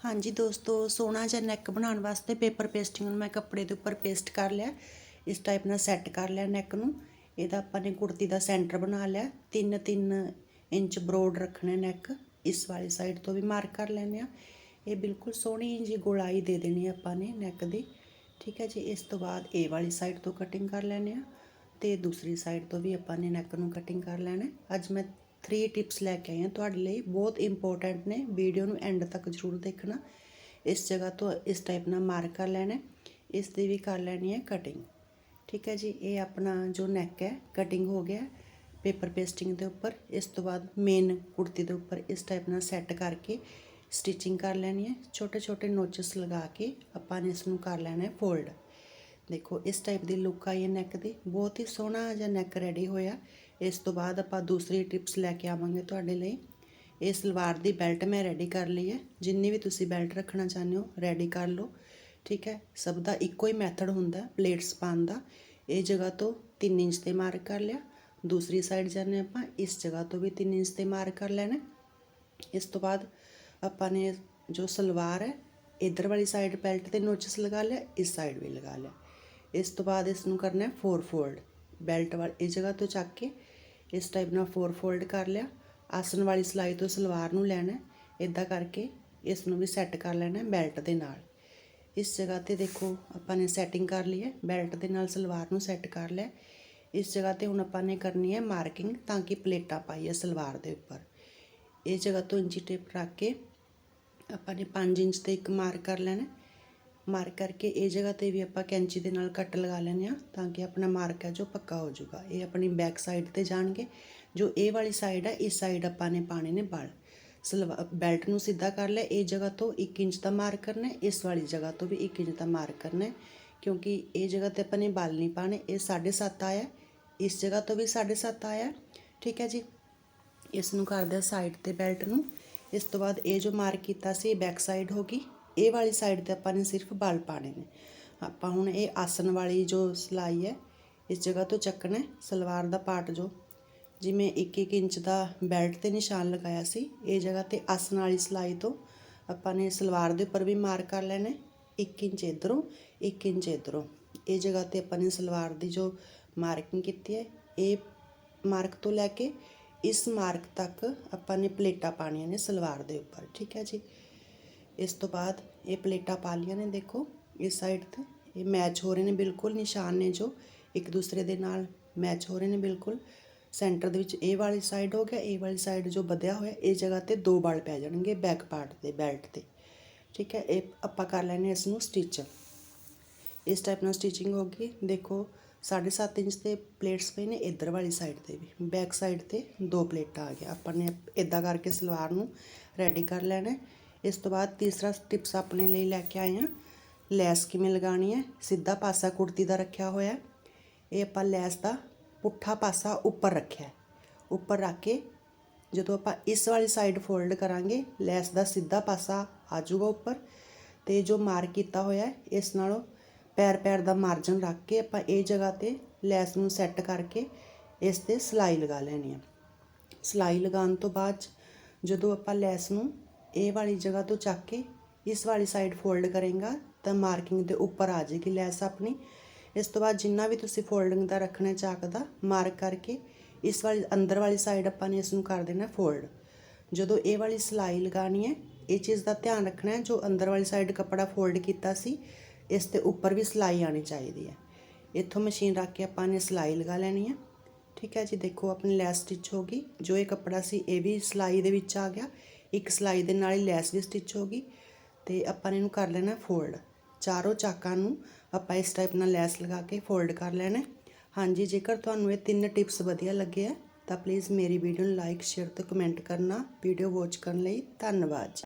ਹਾਂਜੀ ਦੋਸਤੋ, ਸੋਹਣਾ ਜਿਹਾ ਨੈਕ ਬਣਾਉਣ ਵਾਸਤੇ ਪੇਪਰ ਪੇਸਟਿੰਗ ਨੂੰ ਮੈਂ ਕੱਪੜੇ ਦੇ ਉੱਪਰ ਪੇਸਟ ਕਰ ਲਿਆ। ਇਸ ਟਾਈਪ ਨਾਲ ਸੈੱਟ ਕਰ ਲਿਆ ਨੈਕ ਨੂੰ। ਇਹਦਾ ਆਪਾਂ ਨੇ ਕੁੜਤੀ ਦਾ ਸੈਂਟਰ ਬਣਾ ਲਿਆ। 3-3 ਇੰਚ ਬਰੋਡ ਰੱਖਣਾ ਨੈਕ ਇਸ ਵਾਲੀ ਸਾਈਡ ਤੋਂ ਵੀ ਮਾਰਕ ਕਰ ਲੈਣੇ ਆ ਇਹ ਬਿਲਕੁਲ ਸੋਹਣੀ ਜੀ ਗੋਲਾਈ ਦੇ ਦੇਣੀ ਆਪਾਂ ਨੇ ਨੈਕ ਦੀ। ਠੀਕ ਹੈ ਜੀ, ਇਸ ਤੋਂ ਬਾਅਦ ਇਹ ਵਾਲੀ ਸਾਈਡ ਤੋਂ ਕਟਿੰਗ ਕਰ ਲੈਣੇ ਆ ਤੇ ਦੂਸਰੀ ਸਾਈਡ ਤੋਂ ਵੀ ਆਪਾਂ ਨੇ ਨੈਕ ਨੂੰ ਕਟਿੰਗ ਕਰ ਲੈਣਾ। ਅੱਜ ਮੈਂ 3 ਟਿਪਸ ਲੈ ਕੇ ਆਈ ਹਾਂ ਤੁਹਾਡੇ ਲਈ। ਬਹੁਤ ਇੰਪੋਰਟੈਂਟ ਨੇ। ਵੀਡੀਓ ਨੂੰ ਐਂਡ ਤੱਕ ਜ਼ਰੂਰ ਦੇਖਣਾ। ਇਸ ਜਗ੍ਹਾ ਤੋਂ ਇਸ ਟਾਈਪ ਨਾਲ ਮਾਰਕ ਕਰ ਲੈਣਾ। ਇਸ ਦੀ ਵੀ ਕਰ ਲੈਣੀ ਹੈ ਕਟਿੰਗ ਠੀਕ ਹੈ ਜੀ? ਇਹ ਆਪਣਾ ਜੋ ਨੈਕ ਹੈ ਕਟਿੰਗ ਹੋ ਗਿਆ। ਪੇਪਰ ਪੇਸਟਿੰਗ ਦੇ ਉੱਪਰ। ਇਸ ਤੋਂ ਬਾਅਦ ਮੇਨ ਕੁੜਤੀ ਦੇ ਉੱਪਰ ਇਸ ਟਾਈਪ ਨਾਲ ਸੈੱਟ ਕਰਕੇ ਸਟਿਚਿੰਗ ਕਰ ਲੈਣੀ ਹੈ। ਛੋਟੇ ਛੋਟੇ ਨੋਚਸ ਲਗਾ ਕੇ ਆਪਾਂ ਨੇ ਇਸ ਨੂੰ ਕਰ ਲੈਣਾ ਹੈ ਫੋਲਡ ਦੇਖੋ, ਇਸ ਟਾਈਪ ਦੀ ਲੁੱਕ ਆਈ ਹੈ ਨੈਕ ਦੀ। ਬਹੁਤ ਹੀ ਸੋਹਣਾ ਜਿਹਾ ਨੈਕ ਰੈਡੀ ਹੋਇਆ। ਇਸ ਤੋਂ ਬਾਅਦ ਆਪਾਂ ਦੂਸਰੀ ਟਿਪਸ ਲੈ ਕੇ ਆਵਾਂਗੇ ਤੁਹਾਡੇ ਲਈ। ਇਹ ਸਲਵਾਰ ਦੀ ਬੈਲਟ ਮੈਂ ਰੈਡੀ ਕਰ ਲਈ ਹੈ। ਜਿੰਨੀ ਵੀ ਤੁਸੀਂ ਬੈਲਟ ਰੱਖਣਾ ਚਾਹੁੰਦੇ ਹੋ ਰੈਡੀ ਕਰ ਲਓ। ਠੀਕ ਹੈ? ਸਭ ਦਾ ਇੱਕੋ ਹੀ ਮੈਥਡ ਹੁੰਦਾ ਪਲੇਟਸ ਪਾਉਣ ਦਾ। ਇਹ ਜਗ੍ਹਾ ਤੋਂ 3 ਇੰਚ ਤੇ ਮਾਰਕ ਕਰ ਲਿਆ। ਦੂਸਰੀ ਸਾਈਡ ਜਾਂਦੇ ਆਪਾਂ, ਇਸ ਜਗ੍ਹਾ ਤੋਂ ਵੀ 3 ਇੰਚ ਤੇ ਮਾਰਕ ਕਰ ਲੈਣਾ ਇਸ ਤੋਂ ਬਾਅਦ ਆਪਾਂ ਨੇ ਜੋ ਸਲਵਾਰ ਹੈ, ਇਧਰ ਵਾਲੀ ਸਾਈਡ ਬੈਲਟ ਤੇ ਨੋਚਸ ਲਗਾ ਲਿਆ, ਇਸ ਸਾਈਡ ਵੀ ਲਗਾ ਲਿਆ। ਇਸ ਤੋਂ ਬਾਅਦ ਇਸ ਨੂੰ ਕਰਨਾ ਹੈ 4 ਫੋਲਡ ਬੈਲਟ ਵਾਲੀ ਇਸ ਜਗ੍ਹਾ ਤੋਂ ਚੱਕ ਕੇ ਇਸ ਟਾਈਪ ਨਾਲ ਫੋਰ ਫੋਲਡ ਕਰ ਲਿਆ। ਆਸਨ ਵਾਲੀ ਸਲਾਈ ਤੋਂ ਸਲਵਾਰ ਨੂੰ ਲੈਣਾ ਇਦਾਂ ਕਰਕੇ ਇਸ ਨੂੰ ਵੀ ਸੈੱਟ ਕਰ ਲੈਣਾ ਬੈਲਟ ਦੇ ਨਾਲ। ਇਸ ਜਗ੍ਹਾ ਤੇ ਦੇਖੋ, ਆਪਾਂ ਨੇ ਸੈਟਿੰਗ ਕਰ ਲਈ ਹੈ। ਬੈਲਟ ਦੇ ਨਾਲ ਸਲਵਾਰ ਨੂੰ ਸੈੱਟ ਕਰ ਲਿਆ ਇਸ ਜਗ੍ਹਾ ਤੇ ਹੁਣ ਆਪਾਂ ਨੇ ਕਰਨੀ ਹੈ ਮਾਰਕਿੰਗ ਤਾਂ ਕਿ ਪਲੇਟਾਂ ਪਾਈਏ ਸਲਵਾਰ ਦੇ ਉੱਪਰ। ਇਸ ਜਗ੍ਹਾ ਤੋਂ ਇੰਚੀ ਟੇਪ ਰੱਖ ਕੇ ਆਪਾਂ ਨੇ 5 ਇੰਚ ਤੇ ਇੱਕ ਮਾਰਕ ਕਰ ਲੈਣਾ ਮਾਰਕ ਕਰਕੇ ਇਹ ਜਗ੍ਹਾ ਤੇ ਵੀ ਆਪਾਂ ਕੈਂਚੀ ਦੇ ਨਾਲ ਕੱਟ ਲਗਾ ਲੈਂਦੇ ਆ ਤਾਂ ਕਿ ਆਪਣਾ ਮਾਰਕ ਹੈ ਜੋ ਪੱਕਾ ਹੋ ਜਾਊਗਾ। ਇਹ ਆਪਣੀ ਬੈਕ ਸਾਈਡ ਤੇ ਜਾਣਗੇ। ਜੋ ਇਹ ਵਾਲੀ ਸਾਈਡ ਹੈ ਇਸ ਸਾਈਡ ਆਪਾਂ ਨੇ ਪਾਣੇ ਨੇ ਬਲ। ਸਲਵਾ ਬੈਲਟ ਨੂੰ ਸਿੱਧਾ ਕਰ ਲਿਆ, ਇਹ ਜਗ੍ਹਾ ਤੋਂ 1 ਇੰਚ ਦਾ ਮਾਰਕ ਕਰਨਾ ਇਸ ਵਾਲੀ ਜਗ੍ਹਾ ਤੋਂ ਵੀ 1 ਇੰਚ ਦਾ ਮਾਰਕ ਕਰਨਾ ਕਿਉਂਕਿ ਇਹ ਜਗ੍ਹਾ ਤੇ ਆਪਾਂ ਨੇ ਬਲ ਨਹੀਂ ਪਾਣੇ ਇਹ 7.5 ਆਇਆ। ਇਸ ਜਗ੍ਹਾ ਤੋਂ ਵੀ 7.5 ਆਇਆ। ਠੀਕ ਹੈ ਜੀ? ਇਸ ਨੂੰ ਕਰਦੇ ਸਾਈਡ ਤੇ ਬੈਲਟ ਨੂੰ। ਇਸ ਤੋਂ ਬਾਅਦ ਇਹ ਜੋ ਮਾਰਕ ਕੀਤਾ ਸੀ ਬੈਕ ਸਾਈਡ ਹੋ ਗਈ। ਇਹ ਵਾਲੀ ਸਾਈਡ ਤੇ ਆਪਾਂ ਨੇ ਸਿਰਫ ਬਲ ਪਾਣੇ ਨੇ। ਆਪਾਂ ਹੁਣ ਇਹ ਆਸਨ ਵਾਲੀ ਜੋ ਸਲਾਈ ਹੈ, ਇਸ ਜਗ੍ਹਾ ਤੋਂ ਚੱਕਣਾ ਸਲਵਾਰ ਦਾ ਪਾਰਟ ਜੋ। ਜਿਵੇਂ 1-1 ਇੰਚ ਦਾ ਬੈਲਟ ਤੇ ਨਿਸ਼ਾਨ ਲਗਾਇਆ ਸੀ, ਇਹ ਜਗ੍ਹਾ ਤੇ ਆਸਨ ਵਾਲੀ ਸਲਾਈ ਤੋਂ ਆਪਾਂ ਨੇ ਸਲਵਾਰ ਦੇ ਉੱਪਰ ਵੀ ਮਾਰਕ ਕਰ ਲੈਣਾ 1 ਇੰਚ ਇਧਰੋਂ 1 ਇੰਚ ਇਧਰੋਂ। ਇਹ ਜਗ੍ਹਾ ਤੇ ਆਪਾਂ ਨੇ ਸਲਵਾਰ ਦੀ ਜੋ ਮਾਰਕਿੰਗ ਕੀਤੀ ਹੈ, ਇਹ ਮਾਰਕ ਤੋਂ ਲੈ ਕੇ ਇਸ ਮਾਰਕ ਤੱਕ ਆਪਾਂ ਨੇ ਪਲੇਟਾਂ ਪਾਣੀਆਂ ਨੇ ਸਲਵਾਰ ਦੇ ਉੱਪਰ। ਠੀਕ ਹੈ ਜੀ? ਇਸ ਤੋਂ ਬਾਅਦ ਇਹ ਪਲੇਟਾਂ ਪਾ ਲੀਆਂ ਨੇ, ਦੇਖੋ, ਇਸ ਸਾਈਡ ਤੇ। ਇਹ ਮੈਚ ਹੋ ਰਹੇ ਨੇ ਬਿਲਕੁਲ ਨਿਸ਼ਾਨ ਨੇ ਜੋ। ਇੱਕ ਦੂਸਰੇ ਦੇ ਨਾਲ ਮੈਚ ਹੋ ਰਹੇ ਨੇ ਬਿਲਕੁਲ। ਸੈਂਟਰ ਦੇ ਵਿੱਚ ਇਹ ਵਾਲੀ ਸਾਈਡ ਹੋ ਗਿਆ, ਇਹ ਵਾਲੀ ਸਾਈਡ ਜੋ ਵਧਿਆ ਹੋਇਆ, ਇਹ ਜਗ੍ਹਾ ਤੇ ਦੋ ਬਲ ਪੈ ਜਾਣਗੇ ਬੈਕ ਪਾਰਟ ਤੇ ਬੈਲਟ ਤੇ। ਠੀਕ ਹੈ, ਇਹ ਆਪਾਂ ਕਰ ਲੈਣੇ ਇਸ ਨੂੰ ਸਟਿਚ ਇਸ ਟਾਈਪ ਨਾਲ ਸਟਿਚਿੰਗ ਹੋ ਗਈ। ਦੇਖੋ 7.5 ਇੰਚ ਤੇ ਪਲੇਟਸ ਪਏ ਨੇ ਇੱਧਰ ਵਾਲੀ ਸਾਈਡ ਤੇ ਵੀ। ਬੈਕ ਸਾਈਡ ਤੇ ਦੋ ਪਲੇਟਾਂ ਆ ਗਿਆ ਆਪਾਂ ਨੇ ਇਦਾਂ ਕਰਕੇ ਸਲਵਾਰ ਨੂੰ ਰੈਡੀ ਕਰ ਲੈਣਾ ਇਸ ਤੋਂ ਬਾਅਦ ਤੀਸਰਾ ਟਿਪਸ ਆਪਣੇ ਲਈ ਲੈ ਕੇ ਆਏ ਹਾਂ। ਲੈਸ ਕਿਵੇਂ ਲਗਾਣੀ ਹੈ? ਸਿੱਧਾ ਪਾਸਾ ਕੁੜਤੀ ਦਾ ਰੱਖਿਆ ਹੋਇਆ ਇਹ ਆਪਾਂ ਲੈਸ ਦਾ ਪੁੱਠਾ ਪਾਸਾ ਉੱਪਰ ਰੱਖਿਆ ਉੱਪਰ ਰੱਖ ਕੇ ਜਦੋਂ ਆਪਾਂ ਇਸ ਵਾਲੀ ਸਾਈਡ ਫੋਲਡ ਕਰਾਂਗੇ, ਲੈਸ ਦਾ ਸਿੱਧਾ ਪਾਸਾ ਆ ਜਾਊਗਾ ਉੱਪਰ ਤੇ ਜੋ ਮਾਰਕ ਕੀਤਾ ਹੋਇਆ ਇਸ ਨਾਲੋਂ ਪੈਰ ਪੈਰ ਦਾ ਮਾਰਜਨ ਰੱਖ ਕੇ ਆਪਾਂ ਇਹ ਜਗ੍ਹਾ ਤੇ ਲੈਸ ਨੂੰ ਸੈੱਟ ਕਰਕੇ ਇਸ ਤੇ ਸਲਾਈ ਲਗਾ ਲੈਣੀ ਹੈ। ਸਲਾਈ ਲਗਾਉਣ ਤੋਂ ਬਾਅਦ 'ਚ ਜਦੋਂ ਆਪਾਂ ਲੈਸ ਨੂੰ ਇਹ ਵਾਲੀ ਜਗ੍ਹਾ ਤੋਂ ਚੱਕ ਕੇ ਇਸ ਵਾਲੀ ਸਾਈਡ ਫੋਲਡ ਕਰੇਗਾ, ਤਾਂ ਮਾਰਕਿੰਗ ਦੇ ਉੱਪਰ ਆ ਜਾਏਗੀ ਲੈਸ ਆਪਣੀ। ਇਸ ਤੋਂ ਬਾਅਦ ਜਿੰਨਾ ਵੀ ਤੁਸੀਂ ਫੋਲਡਿੰਗ ਦਾ ਰੱਖਣਾ ਚਾਹਕਦਾ ਮਾਰਕ ਕਰਕੇ ਇਸ ਵਾਲੀ, ਅੰਦਰ ਵਾਲੀ ਸਾਈਡ ਆਪਾਂ ਨੇ ਇਸ ਨੂੰ ਕਰ ਦੇਣਾ ਫੋਲਡ ਜਦੋਂ ਇਹ ਵਾਲੀ ਸਲਾਈ ਲਗਾਣੀ ਹੈ, ਇਹ ਚੀਜ਼ ਦਾ ਧਿਆਨ ਰੱਖਣਾ ਹੈ, ਜੋ ਅੰਦਰ ਵਾਲੀ ਸਾਈਡ ਕੱਪੜਾ ਫੋਲਡ ਕੀਤਾ ਸੀ, ਇਸ ਤੇ ਉੱਪਰ ਵੀ ਸਲਾਈ ਆਣੀ ਚਾਹੀਦੀ ਹੈ। ਇੱਥੋਂ ਮਸ਼ੀਨ ਰੱਖ ਕੇ ਆਪਾਂ ਨੇ ਸਲਾਈ ਲਗਾ ਲੈਣੀ ਹੈ। ਠੀਕ ਹੈ ਜੀ, ਦੇਖੋ ਆਪਣੀ ਲੈਸ ਸਟਿਚ ਹੋ ਗਈ। ਜੋ ਇਹ ਕੱਪੜਾ ਸੀ, ਇਹ ਵੀ ਸਲਾਈ ਦੇ ਵਿੱਚ ਆ ਗਿਆ। ਇੱਕ ਸਲਾਈ ਦੇ ਨਾਲ ਹੀ ਲੈਸ ਵੀ ਸਟਿਚ ਹੋ ਗਈ ਤੇ ਆਪਾਂ ਨੇ ਇਹਨੂੰ ਕਰ ਲੈਣਾ ਫੋਲਡ ਚਾਰੋਂ ਚਾਕਾਂ ਨੂੰ ਆਪਾਂ ਇਸ ਟਾਈਪ ਨਾਲ ਲੈਸ ਲਗਾ ਕੇ ਫੋਲਡ ਕਰ ਲੈਣਾ। ਹਾਂਜੀ, ਜੇਕਰ ਤੁਹਾਨੂੰ ਇਹ ਤਿੰਨ ਟਿਪਸ ਵਧੀਆ ਲੱਗਿਆ ਤਾਂ ਪਲੀਜ਼ ਮੇਰੀ ਵੀਡੀਓ ਨੂੰ ਲਾਈਕ ਸ਼ੇਅਰ ਤੇ ਕਮੈਂਟ ਕਰਨਾ। ਵੀਡੀਓ ਵਾਚ ਕਰਨ ਲਈ ਧੰਨਵਾਦ। ਜੀ